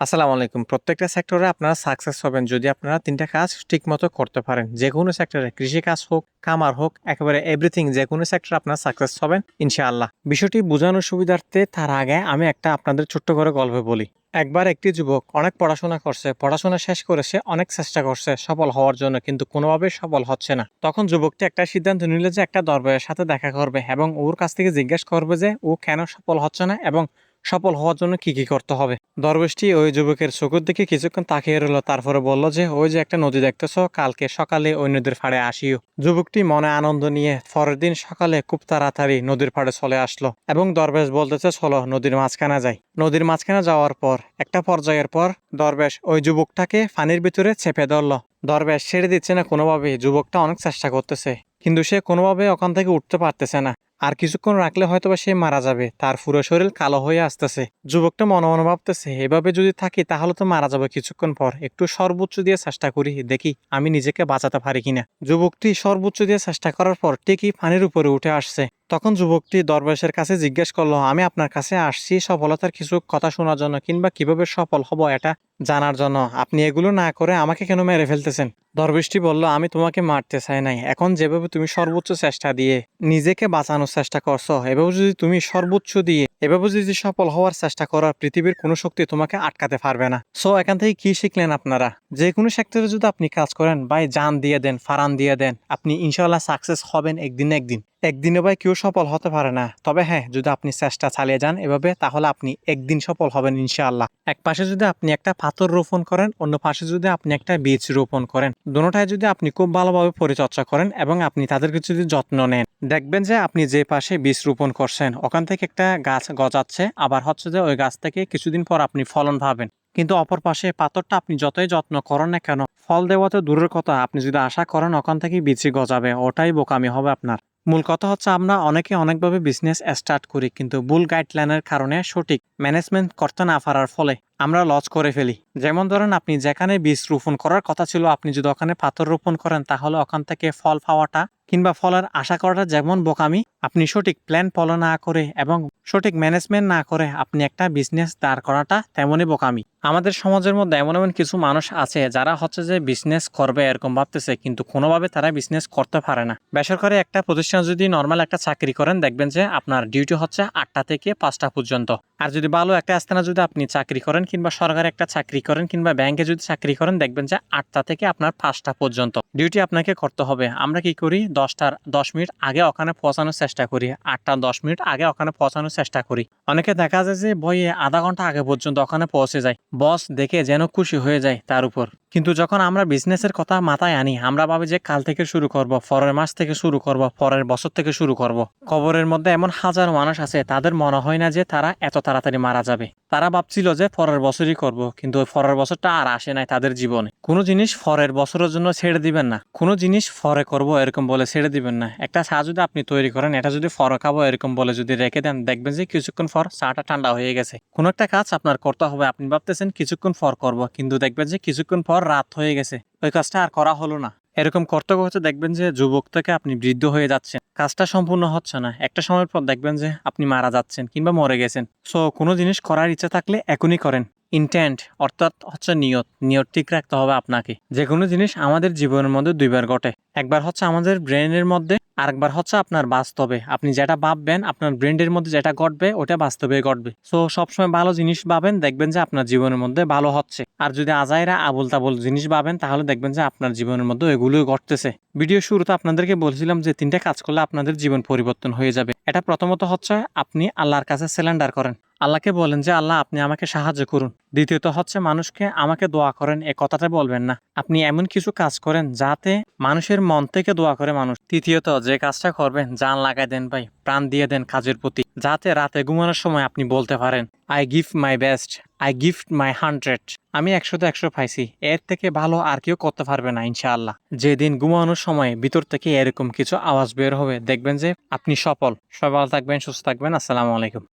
আসসালামু আলাইকুম। প্রত্যেকটা সেক্টরে আপনারা সাকসেস হবেন যদি আপনারা তিনটা কাজ ঠিক মতো করতে পারেন। যে কোনো সেক্টরে কৃষি কাজ হোক কামার হোক, একেবারে এভরিথিং যে কোনো সেক্টরে আপনারা সাকসেস হবেন, ইনশাআল্লাহ। বিষয়টি বোঝানোর সুবিধার্থে তার আগে আমি একটা আপনাদের ছোট্ট করে গল্প বলি। একবার একটি যুবক অনেক পড়াশোনা করছে, পড়াশোনা শেষ করে সে অনেক চেষ্টা করছে সফল হওয়ার জন্য, কিন্তু কোনোভাবে সফল হচ্ছে না। তখন যুবকটি একটা সিদ্ধান্ত নিল যে একটা দরবারের সাথে দেখা করবে এবং ওর কাছ থেকে জিজ্ঞেস করবে যে ও কেন সফল হচ্ছে না এবং সফল হওয়ার জন্য কি কি করতে হবে? দরবেশটি ওই যুবকের চোখের দিকে কিছুক্ষণ তাকিয়ে রইল, তারপরে বলল যে, ওই যে একটা নদী দেখতেছ, কালকে সকালে ওই নদীর ফাড়ে আসিও। যুবকটি মনে আনন্দ নিয়ে পরের দিন সকালে খুব তাড়াতাড়ি নদীর ফাড়ে চলে আসলো এবং দরবেশ বলতেছে, চলো নদীর মাঝখানে যাই। নদীর মাঝখানে যাওয়ার পর, একটা পর্যায়ের পর দরবেশ ওই যুবকটাকে পানির ভিতরে চেপে ধরলো। দরবেশ ছেড়ে দিচ্ছে না কোনোভাবে যুবকটা অনেক চেষ্টা করতেছে, কিন্তু সে কোনোভাবে ওখান থেকে উঠতে পারতেছে না। আর কিছুক্ষণ রাখলে হয়তো বা সে মারা যাবে। তার পুরো শরীর কালো হয়ে আসতেছে। যুবকটা মনে মনে ভাবতেছে, এভাবে যদি থাকি তাহলে তো মারা যাবে কিছুক্ষণ পর। একটু সর্বোচ্চ দিয়ে চেষ্টা করি, দেখি আমি নিজেকে বাঁচাতে পারি কিনা। যুবকটি সর্বোচ্চ দিয়ে চেষ্টা করার পর ঠিকই পানির উপরে উঠে আসছে। তখন যুবকটি দরবেশের কাছে জিজ্ঞেস করল, আমি আপনার কাছে আসছি সফলতার কিছু কথা শোনার জন্য কিংবা কীভাবে সফল হব এটা জানার জন্য। আপনি এগুলো না করে আমাকে কেন মেরে ফেলতেছেন? দরবেশটি বলল, আমি তোমাকে মারতে চাই নাই। এখন যেভাবে তুমি সর্বোচ্চ চেষ্টা দিয়ে নিজেকে বাঁচানোর চেষ্টা করছ, এভাবে যদি তুমি সর্বোচ্চ দিয়ে এভাবে যদি সফল হওয়ার চেষ্টা করো, পৃথিবীর কোনো শক্তি তোমাকে আটকাতে পারবে না। সো, এখান থেকে কি শিখলেন আপনারা? যে কোনো সেক্টরে যদি আপনি কাজ করেন, ভাই, জান দিয়ে দেন, ফারান দিয়ে দেন, আপনি ইনশাল্লাহ সাকসেস হবেন একদিন একদিন। একদিনে ভাই কেউ সফল হতে পারে না। তবে হ্যাঁ যদি আপনি চেষ্টা চালিয়ে যান এভাবে, তাহলে আপনি একদিন সফল হবেন ইনশাআল্লাহ। এক পাশে যদি আপনি একটা পাথর রোপণ করেন, অন্য পাশে যদি আপনি একটা বীজ রোপণ করেন। দুটায় যদি আপনি খুব ভালোভাবে পরিচর্যা করেন এবং আপনি তাদেরকে যদি যত্ন নেন। দেখবেন যে আপনি যে পাশে বীজ রোপণ করছেন, ওখান থেকে একটা গাছ গজাচ্ছে, আবার হচ্ছে যে ওই গাছ থেকে কিছুদিন পর আপনি ফলন পাবেন। কিন্তু অপর পাশে পাথরটা আপনি যতই যত্ন করেন না কেন, ফল দেওয়াতে দূরের কথা। আপনি যদি আশা করেন ওখান থেকে বিচি গজাবে, ওটাই বোকামি হবে আপনার। মূল কথা হচ্ছে আমরা অনেকে অনেকভাবে বিজনেস স্টার্ট করি, কিন্তু ভুল গাইডলাইনের কারণে সঠিক ম্যানেজমেন্ট করতে না পারার ফলে আমরা লজ করে ফেলি। যেমন ধরেন আপনি যেখানে বীজ রোপণ করার কথা ছিল, আপনি যদি ওখানে পাথর রোপণ করেন, তাহলে ওখান থেকে ফল পাওয়াটা কিংবা ফলের আশা করাটা যেমন বোকামি, আপনি সঠিক প্ল্যান ফলো না করে এবং সঠিক ম্যানেজমেন্ট না করে আপনি একটা বিজনেস দাঁড় করাটা তেমনই বোকামি। আমাদের সমাজের মধ্যে এমন এমন কিছু মানুষ আছে যারা হচ্ছে যে বিজনেস করবে এরকম ভাবতেছে, কিন্তু কোনোভাবে তারা বিজনেস করতে পারে না। বেসরকারি একটা প্রতিষ্ঠান যদি নর্মাল একটা চাকরি করেন, দেখবেন যে আপনার ডিউটি হচ্ছে আটটা থেকে পাঁচটা পর্যন্ত। আর যদি ভালো একটা স্থানে যদি আপনি চাকরি করেন কিংবা সরকারি একটা চাকরি করেন কিংবা ব্যাংকে যদি চাকরি করেন, দেখবেন যে আটটা থেকে আপনার পাঁচটা পর্যন্ত। ডিউটি আপনাকে করতে হবে। আমরা কি করি? দশটার দশ মিনিট আগে ওখানে পৌঁছানোর চেষ্টা করি। আটটা দশ মিনিট আগে ওখানে পৌঁছানোর চেষ্টা করি। অনেকে দেখা যায় যে বইয়ে আধা ঘণ্টা আগে পর্যন্ত ওখানে পৌঁছে যায়। বস দেখে যেন খুশি হয়ে যায় তার উপর। কিন্তু যখন আমরা বিজনেসের কথা মাথায় আনি, আমরা ভাবি যে কাল থেকে শুরু করব, পরের মাস থেকে শুরু করব, পরের বছর থেকে শুরু করব। কবরের মধ্যে এমন হাজার মানুষ আছে, তাদের মনে হয় না যে তারা এত তাড়াতাড়ি মারা যাবে। তারা ভাবছিল যে পরের বছরই করব, কিন্তু ওই পরের বছরটা আর আসে নাই তাদের জীবনে। কোনো জিনিস পরের বছরের জন্য ছেড়ে দিবেন না। কোনো জিনিস পরে করব এরকম বলে ছেড়ে দিবেন না। একটা চা যদি আপনি তৈরি করেন, এটা যদি ফর খাব এরকম বলে যদি রেখে দেন, দেখবেন যে কিছুক্ষণ পর চাটা ঠান্ডা হয়ে গেছে। কোনো একটা কাজ আপনার করতে হবে। আপনি ভাবতেছেন কিছুক্ষণ পর করব, কিন্তু দেখবেন যে কিছুক্ষণ পর রাত হয়ে গেছে। ওই কাজটা আর করা হলো না। এরকম কর্তব্য করতে দেখবেন যে যুবক থেকে আপনি বৃদ্ধ হয়ে যাচ্ছেন। কাজটা সম্পূর্ণ হচ্ছে না। একটা সময়ের পর দেখবেন যে আপনি মারা যাচ্ছেন কিংবা মরে গেছেন। সো কোনো জিনিস করার ইচ্ছা থাকলে এখনই করেন। ইন্টেন্ট অর্থাৎ হচ্ছে নিয়ত। নিয়ত ঠিক রাখতে হবে আপনাকে। যে কোনো জিনিস আমাদের জীবনের মধ্যে দুইবার ঘটে। একবার হচ্ছে আমাদের ব্রেনের মধ্যে আরেকবার হচ্ছে আপনার বাস্তবে। আপনি যেটা ভাববেন, আপনার ব্রেন্ডের মধ্যে যেটা ঘটবে, ওটা বাস্তবে ঘটবে। সো সবসময় ভালো জিনিস ভাবেন, দেখবেন যে আপনার জীবনের মধ্যে ভালো হচ্ছে। আর যদি আজাইরা আবুল তাবুল জিনিস ভাবেন, তাহলে দেখবেন যে আপনার জীবনের মধ্যে এগুলোই ঘটতেছে। ভিডিও শুরুতে আপনাদেরকে বলছিলাম যে তিনটা কাজ করলে আপনাদের জীবন পরিবর্তন হয়ে যাবে। এটা প্রথমত হচ্ছে আপনি আল্লাহর কাছে সিলিন্ডার করেন। আল্লাহকে বলেন যে, আল্লাহ, আপনি আমাকে সাহায্য করুন। দ্বিতীয়ত হচ্ছে, মানুষকে আমাকে দোয়া করেন, এ কথাটা বলবেন না। আপনি এমন কিছু কাজ করেন যাতে মানুষের মন থেকে দোয়া করে মানুষ। তৃতীয়ত, যে কাজটা করবেন, জান লাগাই দেন ভাই, প্রাণ দিয়ে দেন কাজের প্রতি, যাতে রাতে ঘুমানোর সময় আপনি বলতে পারেন I gift my best I gift my hundred আমি একশোতে একশো পাইছি, এর থেকে ভালো আর কেউ করতে পারবে না, ইনশাআল্লাহ। যেদিন ঘুমানোর সময় ভিতর থেকে এরকম কিছু আওয়াজ বের হবে, দেখবেন যে আপনি সফল। ভালো থাকবেন, সুস্থ থাকবেন, আসসালামু আলাইকুম।